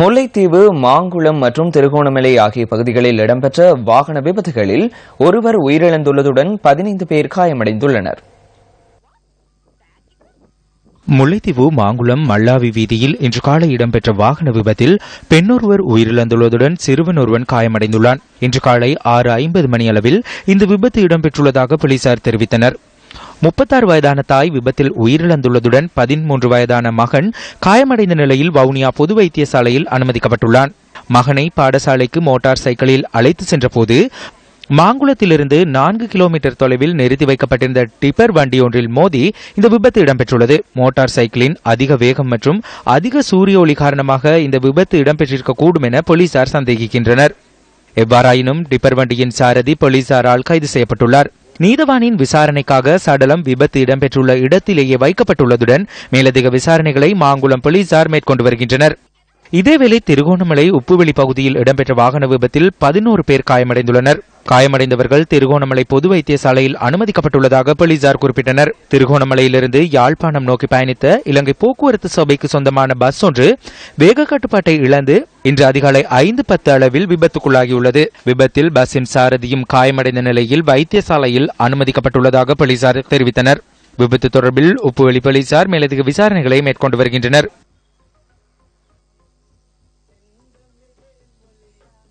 முல்லைத்தீவு மாங்குளம் மற்றும் திருகோணமலை ஆகிய பகுதிகளில் இடம்பெற்ற வாகன விபத்துகளில் ஒருவர் உயிரிழந்துள்ளதுடன் பதினைந்து பேர் காயமடைந்துள்ளனர். முல்லைத்தீவு மாங்குளம் மல்லாவி வீதியில் இன்று காலை இடம்பெற்ற வாகன விபத்தில் பெண்ணொருவர் உயிரிழந்துள்ளதுடன் சிறுவன் ஒருவன் காயமடைந்துள்ளான். இன்று காலை ஆறு ஐம்பது மணி அளவில் இந்த விபத்து இடம்பெற்றுள்ளதாக போலீசார் தெரிவித்தனர். முப்பத்தாறு வயதான தாய் விபத்தில் உயிரிழந்துள்ளதுடன் பதிமூன்று வயதான மகன் காயமடைந்த நிலையில் வவுனியா பொது வைத்தியசாலையில் அனுமதிக்கப்பட்டுள்ளான். மகனை பாடசாலைக்கு மோட்டார் சைக்கிளில் அழைத்து சென்றபோது மாங்குளத்திலிருந்து நான்கு கிலோமீட்டர் தொலைவில் நிறுத்தி வைக்கப்பட்டிருந்த டிப்பர் வண்டி ஒன்றில் மோதி இந்த விபத்து இடம்பெற்றுள்ளது. மோட்டார் சைக்கிளின் அதிக வேகம் மற்றும் அதிக சூரிய ஒளி காரணமாக இந்த விபத்து இடம்பெற்றிருக்கக்கூடும் என போலீசார் சந்தேகிக்கின்றனர். எவ்வாறாயினும் டிப்பர் வண்டியின் சாரதி போலீசாரால் கைது செய்யப்பட்டுள்ளார். நீதவானின் விசாரணைக்காக சடலம் விபத்து இடம்பெற்றுள்ள இடத்திலேயே வைக்கப்பட்டுள்ளதுடன் மேலதிக விசாரணைகளை மாங்குளம் போலீசார் மேற்கொண்டு வருகின்றனர். இதேவேளை திருகோணமலை உப்புவெளி பகுதியில் இடம்பெற்ற வாகன விபத்தில் பதினோரு பேர் காயமடைந்துள்ளனர். காயமடைந்தவர்கள் திருகோணமலை பொது வைத்தியசாலையில் அனுமதிக்கப்பட்டுள்ளதாக போலீசார் குறிப்பிட்டனர். திருகோணமலையிலிருந்து யாழ்ப்பாணம் நோக்கி பயணித்த இலங்கை போக்குவரத்து சபைக்கு சொந்தமான பஸ் ஒன்று வேக கட்டுப்பாட்டை இழந்து இன்று அதிகாலை ஐந்து பத்து அளவில் விபத்துக்குள்ளாகியுள்ளது. விபத்தில் பஸ்ஸின் சாரதியும் காயமடைந்த நிலையில் வைத்தியசாலையில் அனுமதிக்கப்பட்டுள்ளதாக போலீசார் தெரிவித்தனர். விபத்து தொடர்பில் உப்புவெளி போலீசார் மேலதிக விசாரணைகளை மேற்கொண்டு வருகின்றனர்.